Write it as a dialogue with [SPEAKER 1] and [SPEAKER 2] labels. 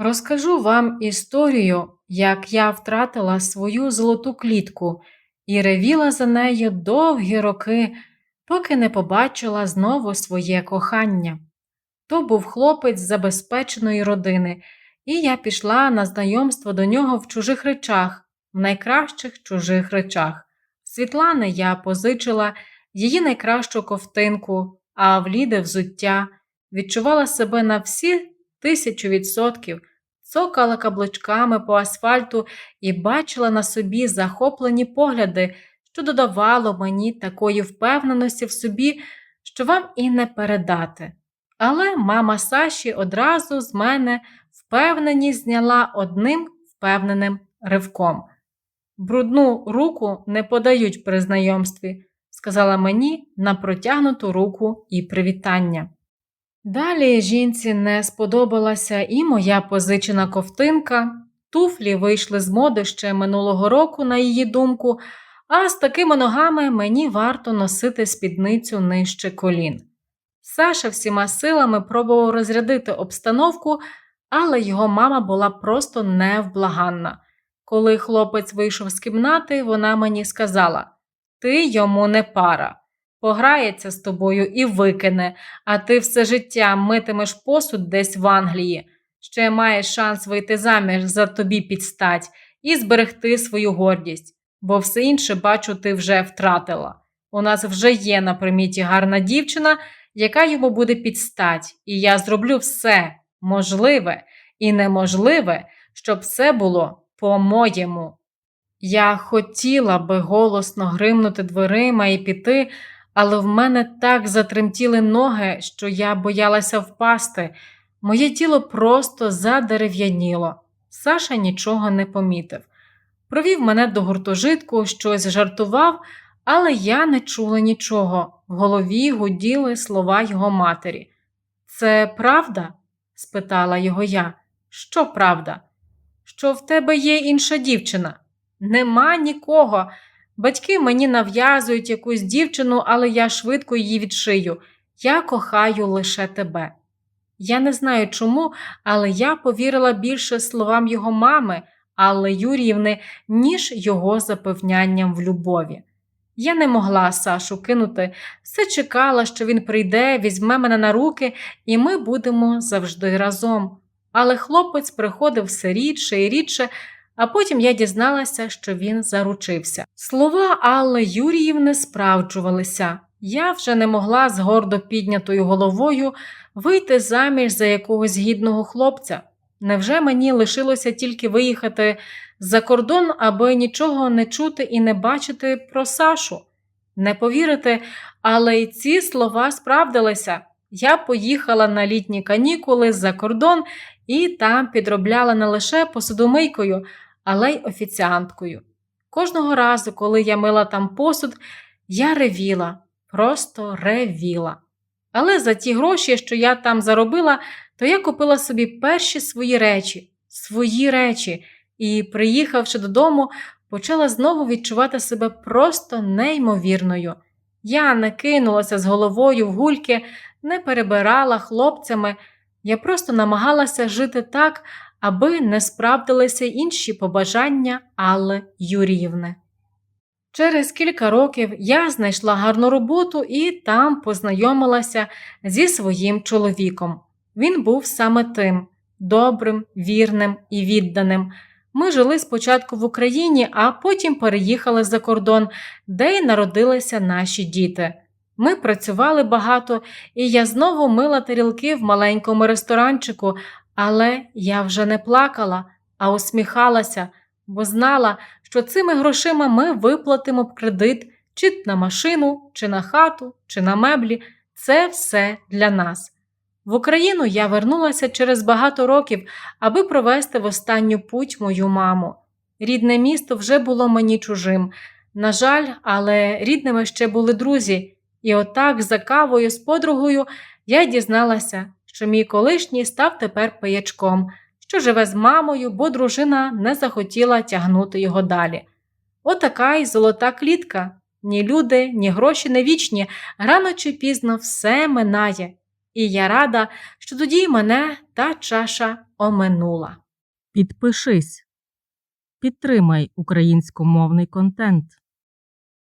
[SPEAKER 1] Розкажу вам історію, як я втратила свою золоту клітку і ревіла за нею довгі роки, поки не побачила знову своє кохання. То був хлопець з забезпеченої родини, і я пішла на знайомство до нього в чужих речах, в найкращих чужих речах. Світлани я позичила її найкращу ковтинку, а в Ліди взуття, відчувала себе на всі тисячу відсотків, цокала каблучками по асфальту і бачила на собі захоплені погляди, що додавало мені такої впевненості в собі, що вам і не передати. Але мама Саші одразу з мене впевненість зняла одним впевненим ривком. Брудну руку не подають при знайомстві, сказала мені на протягнуту руку і привітання. Далі жінці не сподобалася і моя позичена ковтинка. Туфлі вийшли з моди ще минулого року, на її думку, а з такими ногами мені варто носити спідницю нижче колін. Саша всіма силами пробував розрядити обстановку, але його мама була просто невблаганна. Коли хлопець вийшов з кімнати, вона мені сказала: Ти йому не пара пограється з тобою і викине, а ти все життя митимеш посуд десь в Англії, ще маєш шанс вийти заміж за тобі підстать і зберегти свою гордість, бо все інше, бачу, ти вже втратила. У нас вже є на приміті гарна дівчина, яка йому буде підстать, і я зроблю все можливе і неможливе, щоб все було по-моєму. Я хотіла би голосно гримнути дверима і піти, але в мене так затремтіли ноги, що я боялася впасти. Моє тіло просто задерев'яніло. Саша нічого не помітив. Провів мене до гуртожитку, щось жартував, але я не чула нічого. В голові гуділи слова його матері. Це правда? спитала його я. Що правда? Що в тебе є інша дівчина? Нема нікого. Батьки мені нав'язують якусь дівчину, але я швидко її відшию. Я кохаю лише тебе. Я не знаю чому, але я повірила більше словам його мами, Алли Юріївни, ніж його запевнянням в любові. Я не могла Сашу кинути, все чекала, що він прийде, візьме мене на руки, і ми будемо завжди разом. Але хлопець приходив все рідше і рідше, а потім я дізналася, що він заручився. Слова Алли Юріївни справджувалися. Я вже не могла з гордо піднятою головою вийти заміж за якогось гідного хлопця. Невже мені лишилося тільки виїхати за кордон, аби нічого не чути і не бачити про Сашу? Не повірите, але й ці слова справдилися. Я поїхала на літні канікули за кордон і там підробляла не лише посудомийкою, але й офіціанткою. Кожного разу, коли я мила там посуд, я ревіла, просто ревіла. Але за ті гроші, що я там заробила, то я купила собі перші свої речі, свої речі, і, приїхавши додому, почала знову відчувати себе просто неймовірною. Я не кинулася з головою в гульки, не перебирала хлопцями, я просто намагалася жити так, аби не справдилися інші побажання Алли Юріївни. Через кілька років я знайшла гарну роботу і там познайомилася зі своїм чоловіком. Він був саме тим добрим, вірним і відданим. Ми жили спочатку в Україні, а потім переїхали за кордон, де й народилися наші діти. Ми працювали багато, і я знову мила тарілки в маленькому ресторанчику, але я вже не плакала, а усміхалася, бо знала, що цими грошима ми виплатимо б кредит чи на машину, чи на хату, чи на меблі. Це все для нас. В Україну я вернулася через багато років, аби провести в останню путь мою маму. Рідне місто вже було мені чужим. На жаль, але рідними ще були друзі, і отак за кавою з подругою я дізналася, що мій колишній став тепер пиячком, що живе з мамою, бо дружина не захотіла тягнути його далі. Отака й золота клітка. Ні люди, ні гроші не вічні, рано чи пізно все минає. І я рада, що тоді мене та чаша оминула.
[SPEAKER 2] Підпишись. Підтримай українськомовний контент.